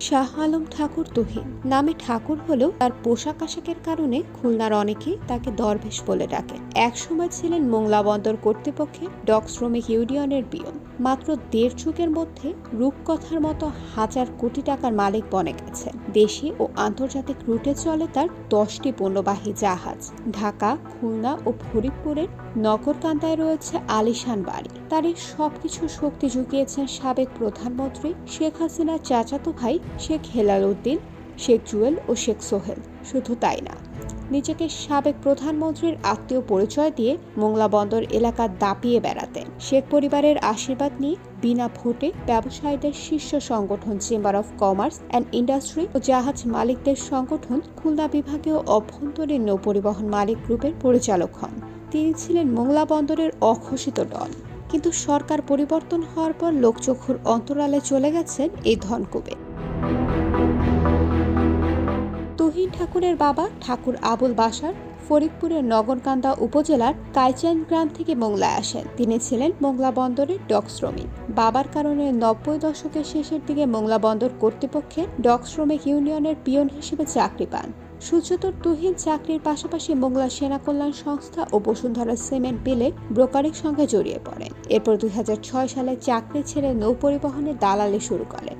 শাহ আলম ঠাকুর তুহিন নামে ঠাকুর হলেও তার পোশাক আশাকের কারণে খুলনার অনেকেই তাকে দরবেশ বলে ডাকেন একসময় ছিলেন মোংলা বন্দর কর্তৃপক্ষে ডক শ্রমিক ইউনিয়নের পিয়ন। মাত্র দেড় যুগের মধ্যে রূপকথার মতো হাজার কোটি টাকার মালিক বনে গেছে। দেশি ও আন্তর্জাতিক রুটে চলে তার দশটি পণ্যবাহী জাহাজ। ঢাকা, খুলনা ও ফরিদপুরের নগরকান্দায় রয়েছে আলিশান বাড়ি। তার এই সবকিছু শক্তি জুগিয়েছেন সাবেক প্রধানমন্ত্রী শেখ হাসিনার চাচাতো ভাই শেখ হেলাল উদ্দিন, শেখ জুয়েল ও শেখ সোহেল। শুধু তাই না, নিজেকে সাবেক প্রধানমন্ত্রীর আত্মীয় পরিচয় দিয়ে মোংলা বন্দর এলাকা দাপিয়ে বেড়াতেন শেখ পরিবারের আশীর্বাদ নিয়ে বিনা ভোটে ব্যবসায়ীদের শীর্ষ সংগঠন chamber of commerce and industry ও জাহাজ মালিকদের সংগঠন খুলনা বিভাগীয় অভ্যন্তরীণ নৌ পরিবহন মালিক গ্রুপের পরিচালক হন। তিনি ছিলেন মোংলা বন্দরের অঘোষিত ডন কিন্তু সরকার পরিবর্তন হওয়ার পর লোকচক্ষুর অন্তরালে চলে গেছেন এই ধনকুবে তুহিন ঠাকুরের বাবা ঠাকুর আবুল বাসার ফরিদপুরের নগরকান্দা উপজেলার কাইচান গ্রাম থেকে মোংলায় আসেন। তিনি ছিলেন মোংলা বন্দরের ডক শ্রমিক। বাবার কারণে নব্বই দশকের শেষের দিকে মোংলা বন্দর কর্তৃপক্ষে ডক শ্রমিক ইউনিয়নের পিয়ন হিসেবে চাকরি পান। সূর্যতর তুহিন চাকরির পাশাপাশি মোংলা সেনা কল্যাণ সংস্থা ও বসুন্ধরা সিমেন্ট বিলে ব্রোকারের সঙ্গে জড়িয়ে পড়েন। এরপর দুই হাজার ছয় সালে চাকরি ছেড়ে নৌ পরিবহনে দালালি শুরু করেন।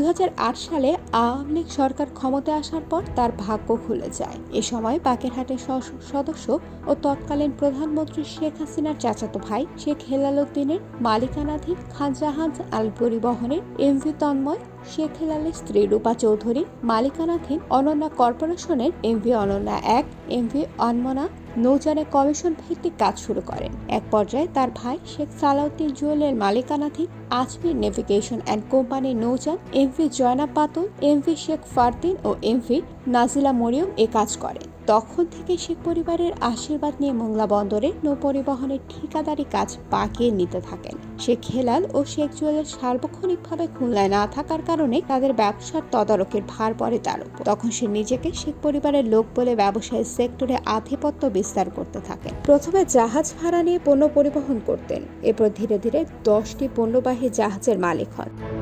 দুই হাজার আট সালে আওয়ামী লীগ সরকার ক্ষমতায় আসার পর তার ভাগ্য খুলে যায়। এ সময় বাকেরহাটের সংসদ সদস্য ও তৎকালীন প্রধানমন্ত্রী শেখ হাসিনার চাচাতো ভাই শেখ হেলাল উদ্দিনের মালিকানাধীন খাজাহাজ আল পরিবহনের এমভি তন্ময় শেখ হেলালের স্ত্রী রূপা চৌধুরী, মালিকানাধীন অনন্যা কর্পোরেশনের এমভি অনন্যা এক এমভি অনমনা নৌজানে কমিশন ভিত্তিক কাজ শুরু করেন। এক পর্যায়ে তার ভাই শেখ সালাউদ্দিন জুয়েলের মালিকানাধীন আজমির নেভিগেশন অ্যান্ড কোম্পানি নৌজান এমভি জয়না পাতুল এমভি শেখ ফারদিন ও এমভি নাজিলা মরিয়ম এ কাজ করেন। তখন থেকে শেখ পরিবারের আশীর্বাদ নিয়ে মোংলা বন্দরে নৌ পরিবহনের ঠিকাদারি কাজ পাকিয়ে নিতে থাকেন। শেখ হেলাল ও শেখ জুয়েলের সার্বক্ষণিকভাবে খুলনায় না থাকার কারণে তাদের ব্যবসার তদারকের ভার পড়ে তার উপর। তখন সে নিজেকে শেখ পরিবারের লোক বলে ব্যবসায়ী সেক্টরে আধিপত্য বিস্তার করতে থাকেন। প্রথমে জাহাজ ভাড়া নিয়ে পণ্য পরিবহন করতেন। এরপর ধীরে ধীরে দশটি পণ্যবাহী জাহাজের মালিক হন।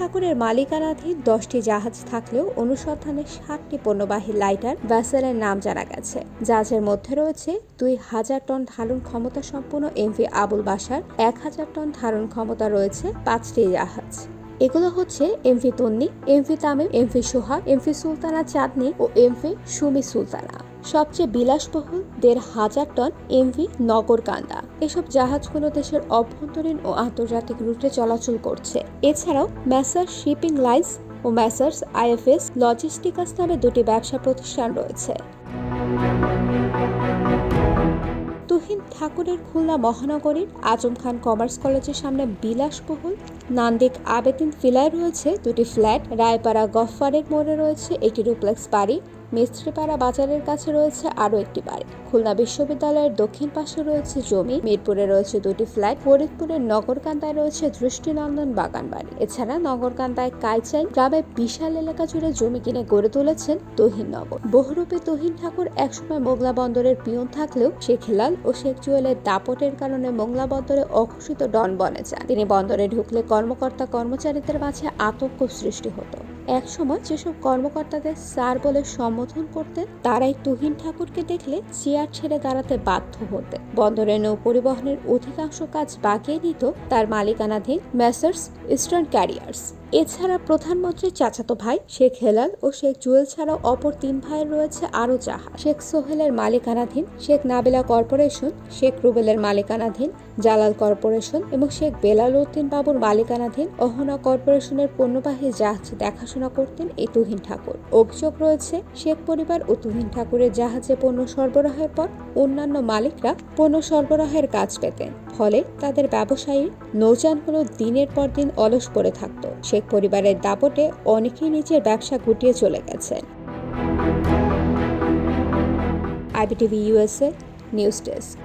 ঠাকুরের মালিকানাধীন দশটি জাহাজ থাকলেও অনুসন্ধানে ষাটটি পণ্যবাহী লাইটার ভ্যাসেলের নাম জানা গেছে। জাহাজের মধ্যে রয়েছে দুই হাজার টন ধারণ ক্ষমতা সম্পন্ন এমভি আবুল বাসার এক হাজার টন ধারণ ক্ষমতা রয়েছে পাঁচটি জাহাজ। এগুলো হচ্ছে MV Tonni MV Tamim MV Soha MV Sultana Chandni ও এমভি সুমি সুলতানা। সবচেয়ে বিলাসবহুল দেড় হাজার টন এমভি নগরকান্দা। এসব জাহাজগুলো দেশের অভ্যন্তরীণ ও আন্তর্জাতিক রুটে চলাচল করছে। এছাড়াও ম্যাসার শিপিং লাইন্স ও ম্যাসার্স আইএফএস লজিস্টিকাস নামে দুটি ব্যবসা প্রতিষ্ঠান রয়েছে। তুহিন ঠাকুরের খুলনা মহানগরীর আজম খান কমার্স কলেজের সামনে বিলাসবহুল নান্দিক আবেদিন ফিলায় রয়েছে দুটি ফ্ল্যাট। রায়পাড়া গফফারের মোড়ে রয়েছে একটি ডুপ্লেক্স বাড়ি। মিস্ত্রিপাড়া বাজারের কাছে রয়েছে আরও একটি বাড়ি। খুলনা বিশ্ববিদ্যালয়ের দক্ষিণ পাশে রয়েছে জমি, মিরপুরে রয়েছে দুটি ফ্ল্যাট ফরিদপুরের নগরকান্দায় রয়েছে দৃষ্টিনন্দন বাগান বাড়ি এছাড়া নগরকান্দায় কাইচাই গ্রামে বিশাল এলাকা জুড়ে জমি কিনে গড়ে তুলেছেন তহিন নগর। বহুরূপে তহিন ঠাকুর একসময় মোগলা বন্দরের পিয়ন থাকলেও শেখ হেলাল ও শেখ জুয়েলের দাপটের কারণে মোংলা বন্দরে অঘোষিত ডন বনে যান। তিনি বন্দরে ঢুকলে কর্মকর্তা কর্মচারীদের মাঝে আতঙ্ক সৃষ্টি হতো। একসময় যেসব কর্মকর্তাদের স্যার বলে সম্বোধন করতেন, তারাই তুহিন ঠাকুরকে দেখলে চেয়ার ছেড়ে দাঁড়াতে বাধ্য হতে বন্দরে নৌ পরিবহনের অধিকাংশ কাজ বাগিয়ে নিত তার মালিকানাধীন মেসার্স ইস্টার্ন ক্যারিয়ার্স এছাড়া প্রধানমন্ত্রীর চাচাতো ভাই শেখ হেলাল ও শেখ জুয়েল ছাড়াও অপর তিন ভাইয়ের রয়েছে আরও জাহাজ শেখ সোহেলের মালিকানাধীন, শেখ নাবিলা কর্পোরেশন, শেখ রুবেলের মালিকানাধীন, জালাল কর্পোরেশন এবং শেখ বেলাল উদ্দিন বাবুর মালিকানাধীন অহনা কর্পোরেশনের পণ্যবাহী জাহাজ দেখাশোনা করতেন এই তুহিন ঠাকুর। অভিযোগ রয়েছে, শেখ পরিবার ও তুহিন ঠাকুরের জাহাজে পণ্য সরবরাহের পর অন্যান্য মালিকরা পণ্য সরবরাহের কাজ পেতেন। ফলে তাদের ব্যবসায়ী নৌযানগুলো দিনের পর দিন অলস পড়ে থাকত। শেখ পরিবারের দাপটে অনেকেই নিজের ব্যবসা গুটিয়ে চলে গেছেন আইবিটিভি ইউএসএ নিউজ ডেস্ক।